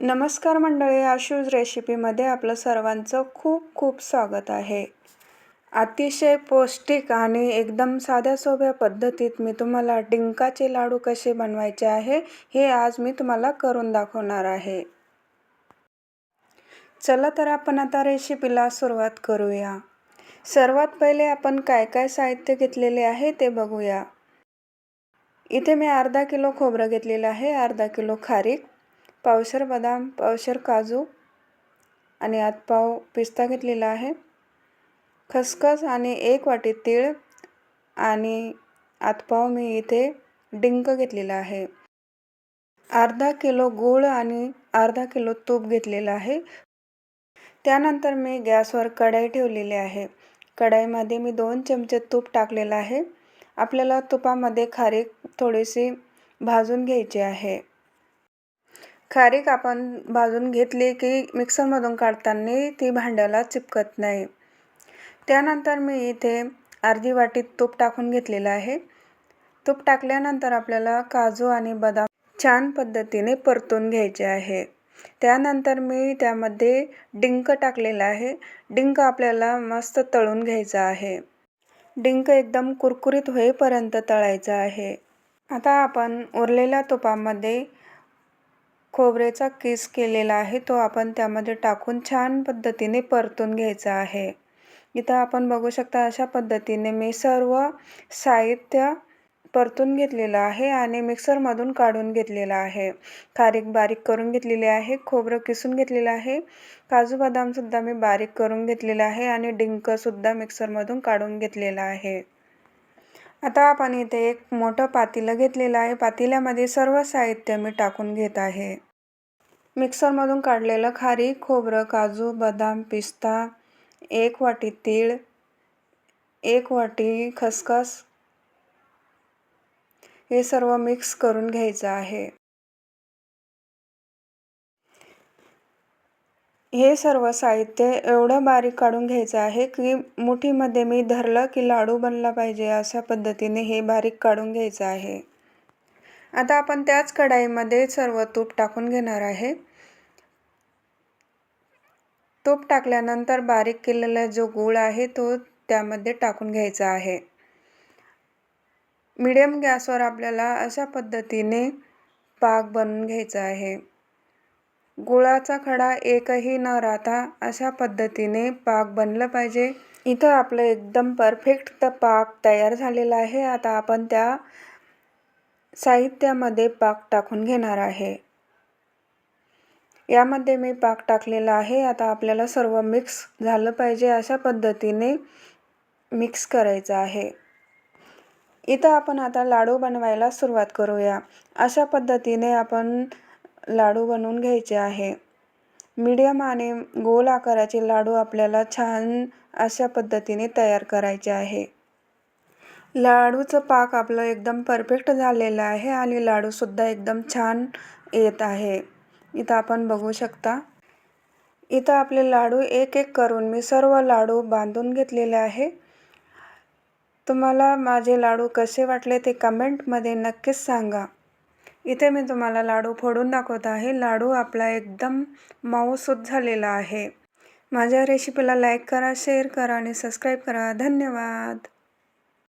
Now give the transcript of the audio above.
नमस्कार मंडळी आशूज रेसिपीमध्ये आपलं सर्वांचं खूप खूप स्वागत आहे. अतिशय पौष्टिक आणि एकदम साध्या सोप्या पद्धतीत मी तुम्हाला डिंकाचे लाडू कसे बनवायचे आहे हे आज मी तुम्हाला करून दाखवणार आहे. चला तर आपण आता रेसिपीला सुरुवात करूया. सर्वात पहिले आपण काय काय साहित्य घेतलेले आहे ते बघूया. इथे मी अर्धा किलो खोबरं घेतलेलं आहे अर्धा किलो खारीक पावशर बदाम पावशर काजू आणि आतपाव पिस्ता घेतलेला आहे. खसखस आणि एक वाटी तीळ आणि आतपाव मी इथे डिंक घेतलेला आहे. अर्धा किलो गूळ आणि अर्धा किलो तूप घेतलेलं आहे. त्यानंतर मी गॅसवर कढाई ठेवलेली आहे. कढाईमध्ये मी दोन चमचे तूप टाकलेलं आहे. आपल्याला तुपामध्ये खारीक थोडीशी भाजून घ्यायची आहे. खारीक आपण भाजून घेतली की मिक्सरमधून काढताना ती भांड्याला चिपकत नाही. त्यानंतर मी इथे अर्धी वाटीत तूप टाकून घेतलेलं आहे. तूप टाकल्यानंतर आपल्याला काजू आणि बदाम छान पद्धतीने परतून घ्यायचे आहे. त्यानंतर मी त्यामध्ये डिंक टाकलेलं आहे. डिंक आपल्याला मस्त तळून घ्यायचा आहे. डिंक एकदम कुरकुरीत होईपर्यंत तळायचा आहे. आता आपण उरलेल्या तुपामध्ये खोबऱ्याचा किस केलेला आहे तो आपण त्यामध्ये टाकून छान पद्धतीने परतून घ्यायचा आहे. इथं आपण बघू शकता अशा पद्धतीने मी सर्व साहित्य परतून घेतलेलं आहे आणि मिक्सरमधून काढून घेतलेलं आहे. खारीक बारीक करून घेतलेली आहे खोबरं किसून घेतलेलं आहे काजू बदामसुद्धा मी बारीक करून घेतलेलं आहे आणि डिंकसुद्धा मिक्सरमधून काढून घेतलेला आहे. आता आपण इथे एक मोठं पातेलं घेतलेलं आहे. पातेल्यामध्ये सर्व साहित्य मी टाकून घेत आहे. मिक्सरमधून काढलेलं खारी खोबरं काजू बदाम पिस्ता एक वाटी तीळ एक वाटी खसखस हे सर्व मिक्स करून घ्यायचं आहे. हे सर्व साहित्य एवढं बारीक काढून घ्यायचं आहे की मुठीमध्ये मी धरलं की लाडू बनला पाहिजे अशा पद्धतीने हे बारीक काढून घ्यायचं आहे. आता आपण त्याच कढाईमध्ये सर्व तूप टाकून घेणार आहे. तूप टाकल्यानंतर बारीक केलेला जो गूळ आहे तो त्यामध्ये टाकून घ्यायचा आहे. मीडियम गॅसवर आपल्याला अशा पद्धतीने पाक बनवून घ्यायचा आहे. गुळाचा खडा एकही न राहता अशा पद्धतीने पाक बनलं पाहिजे. इथं आपलं एकदम परफेक्ट पाक तयार झालेला आहे. आता आपण त्या साहित्यामध्ये पाक टाकून घेणार आहे. यामध्ये मी पाक टाकलेला आहे. आता आपल्याला सर्व मिक्स झालं पाहिजे अशा पद्धतीने मिक्स करायचं आहे. इथं आपण आता लाडू बनवायला सुरुवात करूया. अशा पद्धतीने आपण लाडू बनवून घ्यायचे आहे. मीडियम आणि गोल आकाराचे लाडू आपल्याला छान अशा पद्धतीने तयार करायचे आहे. लाडूचं पाक आपलं एकदम परफेक्ट झालेलं आहे आणि लाडूसुद्धा एकदम छान येत आहे. इथं आपण बघू शकता. इथं आपले लाडू एक एक करून मी सर्व लाडू बांधून घेतलेले आहे. तुम्हाला माझे लाडू कसे वाटले ते कमेंटमध्ये नक्कीच सांगा. इथे मी तुम्हाला लाडू फोडून दाखवत आहे. लाडू आपला एकदम मऊसूत झालेला आहे. माझ्या रेसिपीला लाईक करा शेअर करा आणि सबस्क्राईब करा. धन्यवाद.